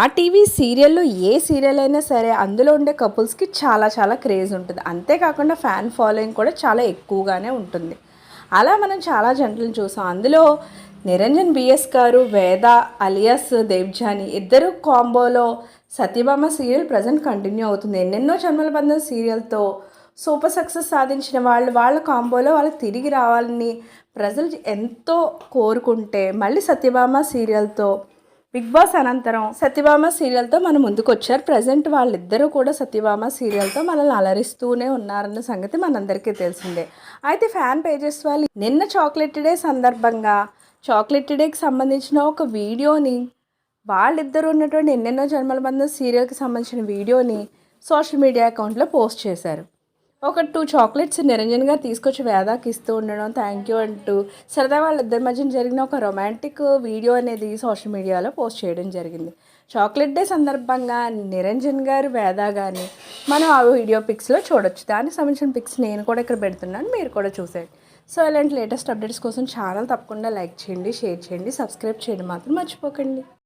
మా టీవీ సీరియల్లో ఏ సీరియల్ అయినా సరే అందులో ఉండే కపుల్స్కి చాలా చాలా క్రేజ్ ఉంటుంది. అంతేకాకుండా ఫ్యాన్ ఫాలోయింగ్ కూడా చాలా ఎక్కువగానే ఉంటుంది. అలా మనం చాలా జంటలను చూసాం. అందులో నిరంజన్ బిఎస్ గారు వేద అలియాస్ దేవ్జాని ఇద్దరు కాంబోలో సత్యభామ సీరియల్ ప్రజెంట్ కంటిన్యూ అవుతుంది. ఎన్నెన్నో జన్మల బంధం సీరియల్తో సూపర్ సక్సెస్ సాధించిన వాళ్ళు వాళ్ళ కాంబోలో వాళ్ళకి తిరిగి రావాలని ప్రజలు ఎంతో కోరుకుంటే మళ్ళీ సత్యభామ సీరియల్తో బిగ్ బాస్ అనంతరం సత్యభామ సీరియల్తో మన ముందుకు వచ్చారు. ప్రజెంట్ వాళ్ళిద్దరూ కూడా సత్యభామ సీరియల్తో మనల్ని అలరిస్తూనే ఉన్నారన్న సంగతి మనందరికీ తెలిసిందే. అయితే ఫ్యాన్ పేజెస్ వాళ్ళు నిన్న చాక్లెట్ డే సందర్భంగా చాక్లెట్ డేకి సంబంధించిన ఒక వీడియోని వాళ్ళిద్దరూ ఉన్నటువంటి ఎన్నెన్నో జన్మల బంధం సీరియల్కి సంబంధించిన వీడియోని సోషల్ మీడియా అకౌంట్లో పోస్ట్ చేశారు. ఒక టూ చాక్లెట్స్ నిరంజన్ గారు తీసుకొచ్చి వేదాకి ఇస్తూ ఉండడం. థ్యాంక్ యూ అంటూ సరదా వాళ్ళిద్దరి మధ్య జరిగిన ఒక రొమాంటిక్ వీడియో అనేది సోషల్ మీడియాలో పోస్ట్ చేయడం జరిగింది. చాక్లెట్ డే సందర్భంగా నిరంజన్ గారు వేద గారిని మనం ఆ వీడియో పిక్స్లో చూడొచ్చు. దానికి సంబంధించిన పిక్స్ నేను కూడా ఇక్కడ పెడుతున్నాను. మీరు కూడా చూసేయండి. సో ఇలాంటి లేటెస్ట్ అప్డేట్స్ కోసం ఛానల్ తప్పకుండా లైక్ చేయండి షేర్ చేయండి సబ్స్క్రైబ్ చేయడం మాత్రం మర్చిపోకండి.